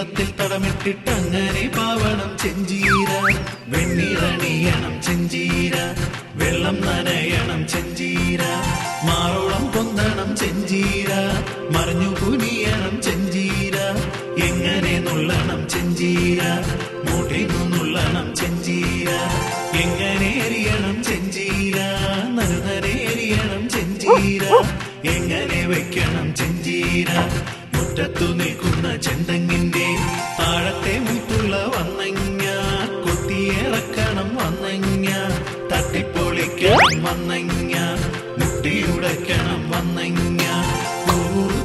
നീളത്തിൽ തടമിട്ടിട്ടങ്ങനെ പാവണം ചെഞ്ചീര. വെണ്ണീറണിയണം ചെഞ്ചീര. വെള്ളം നനയണം ചെഞ്ചീര. മാറോളം പൊന്തണം ചെഞ്ചീര. മറിഞ്ഞു കുനിയണം ചെഞ്ചീര. എങ്ങനെ നുള്ളണം ചെഞ്ചീര. മൂട്ടിന്നു നുള്ളണം ചെഞ്ചീര. എങ്ങനെ എറിയണം ചെഞ്ചീര. നരുനരേറിയണം ചെഞ്ചീര. എങ്ങനെ വെക്കണം ചെഞ്ചീര. മുറ്റത്തു നിൽക്കുന്ന ചെന്തങ്ങിന്റെ വന്നങ്ങ മുട്ടിയുടക്കണം വന്നങ്ങ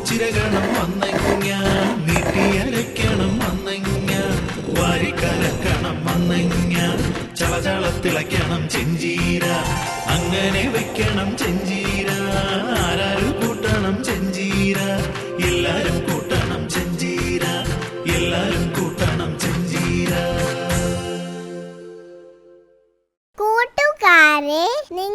ചിരകണം വന്നങ്ങ നീട്ടിയരയ്ക്കണം വന്നങ്ങ വാരിക്കലക്കണം വന്നങ്ങ ചളചളത്തിളയ്ക്കണം ചെഞ്ചീര അങ്ങനെ വെക്കണം ചെഞ്ചീര ആരാരും കൂട്ടണം ചെഞ്ചീര എല്ലാരും കൂട്ടണം ചെഞ്ചീര എല്ലാരും കൂട്ടണം ചെഞ്ചീര കൂട്ടുകാരെ നിങ്ങൾ